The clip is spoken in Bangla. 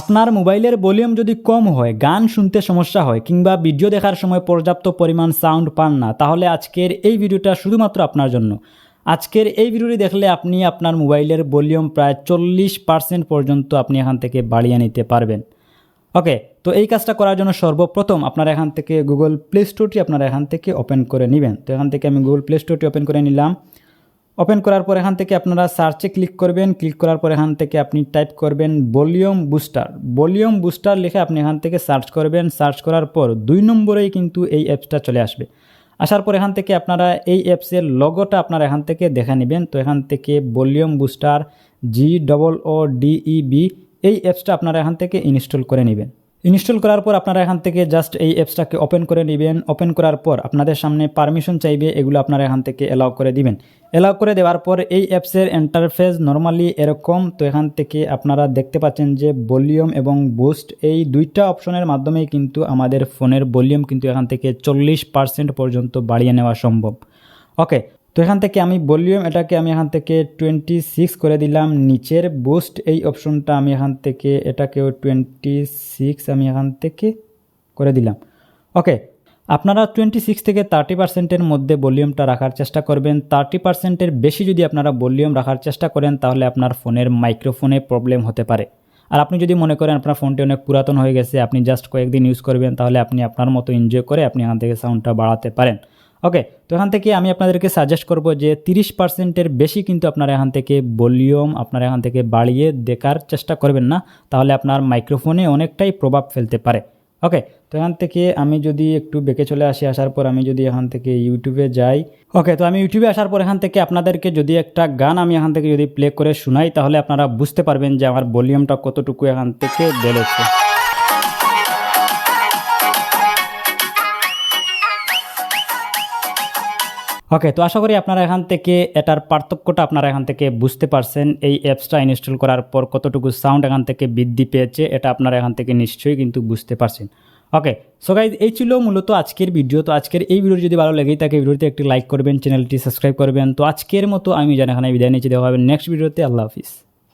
আপনার মোবাইলের ভলিউম যদি কম হয়, গান শুনতে সমস্যা হয় কিংবা ভিডিও দেখার সময় পর্যাপ্ত পরিমাণ সাউন্ড পান না, তাহলে আজকের এই ভিডিওটা শুধুমাত্র আপনার জন্য। আজকের এই ভিডিওটি দেখলে আপনি আপনার মোবাইলের ভলিউম প্রায় চল্লিশ পার্সেন্ট পর্যন্ত আপনি এখান থেকে বাড়িয়ে নিতে পারবেন। ওকে, তো এই কাজটা করার জন্য সর্বপ্রথম আপনারা এখান থেকে গুগল প্লে স্টোরটি আপনারা এখান থেকে ওপেন করে নেবেন। তো এখান থেকে আমি গুগল প্লে স্টোরটি ওপেন করে নিলাম। ওপেন করার পর এখান থেকে আপনারা সার্চে ক্লিক করবেন। ক্লিক করার পর এখান থেকে আপনি টাইপ করবেন ভলিউম বুস্টার ভলিউম বুস্টার লিখে আপনি এখান থেকে সার্চ করবেন। সার্চ করার পর দুই নম্বরেই কিন্তু এই অ্যাপসটা চলে আসবে। আসার পর এখান থেকে আপনারা এই অ্যাপসের লগোটা আপনারা এখান থেকে দেখে নেবেন। তো এখান থেকে volume booster G double O D E অ্যাপসটা আপনারা এখান থেকে ইনস্টল করে নেবেন। ইনস্টল করার পর আপনারা এখান থেকে জাস্ট এই অ্যাপসটাকে ওপেন করে নেবেন। ওপেন করার পর আপনাদের সামনে পারমিশন চাইবে, এগুলো আপনারা এখান থেকে অ্যালাউ করে দিবেন। অ্যালাউ করে দেওয়ার পর এই অ্যাপসের ইন্টারফেস নর্মালি এরকম, তো এখান থেকে আপনারা দেখতে পাচ্ছেন যে ভলিউম এবং বুস্ট এই দুইটা অপশনের মাধ্যমেই কিন্তু আমাদের ফোনের ভলিউম কিন্তু এখান থেকে চল্লিশ পার্সেন্ট পর্যন্ত বাড়িয়ে নেওয়া সম্ভব। ওকে তো এখান থেকে আমি ভলিউম, এটাকে আমি এখান থেকে টোয়েন্টি সিক্স করে দিলাম। নিচের বুস্ট এই অপশনটা আমি এখান থেকে, এটাকেও টোয়েন্টি সিক্স আমি এখান থেকে করে দিলাম। ওকে আপনারা টোয়েন্টি সিক্স থেকে থার্টি পার্সেন্টের মধ্যে ভলিউমটা রাখার চেষ্টা করবেন। থার্টি পার্সেন্টের বেশি যদি আপনারা ভলিউম রাখার চেষ্টা করেন, তাহলে আপনার ফোনের মাইক্রোফোনে প্রবলেম হতে পারে। আর আপনি যদি মনে করেন আপনার ফোনটি অনেক পুরাতন হয়ে গেছে, আপনি জাস্ট কয়েকদিন ইউজ করবেন, তাহলে আপনি আপনার মতো এনজয় করে আপনি এখান থেকে সাউন্ডটা বাড়াতে পারেন। ওকে তো এখান থেকে আমি আপনাদেরকে সাজেস্ট করব যে তিরিশ পার্সেন্টের বেশি কিন্তু আপনারা এখান থেকে ভলিউম আপনারা এখান থেকে বাড়িয়ে দেখার চেষ্টা করবেন না, তাহলে আপনার মাইক্রোফোনে অনেকটাই প্রভাব ফেলতে পারে। ওকে তো এখান থেকে আমি যদি একটু বেঁকে চলে আসি, আসার পর আমি যদি এখান থেকে ইউটিউবে যাই। ওকে তো আমি ইউটিউবে আসার পর এখান থেকে আপনাদেরকে যদি একটা গান আমি এখান থেকে যদি প্লে করে শোনাই, তাহলে আপনারা বুঝতে পারবেন যে আমার ভলিউমটা কতটুকু এখান থেকে বেড়েছে। ওকে তো আশা করি আপনারা এখান থেকে এটার পার্থক্যটা আপনারা এখান থেকে বুঝতে পারছেন। এই অ্যাপসটা ইনস্টল করার পর কতটুকু সাউন্ড এখান থেকে বৃদ্ধি পেয়েছে, এটা আপনারা এখান থেকে নিশ্চয়ই কিন্তু বুঝতে পারছেন। ওকে সো গাইজ এই ছিল মূলত আজকের ভিডিও তো আজকের এই ভিডিও যদি ভালো লেগেই থাকে, ভিডিওতে একটি লাইক করবেন চ্যানেলটি সাবস্ক্রাইব করবেন। তো আজকের মতো আমি জানি এখানে বিদায় নিচ্ছি। দেখা হবে নেক্সট ভিডিওতে আল্লাহ হাফিজ।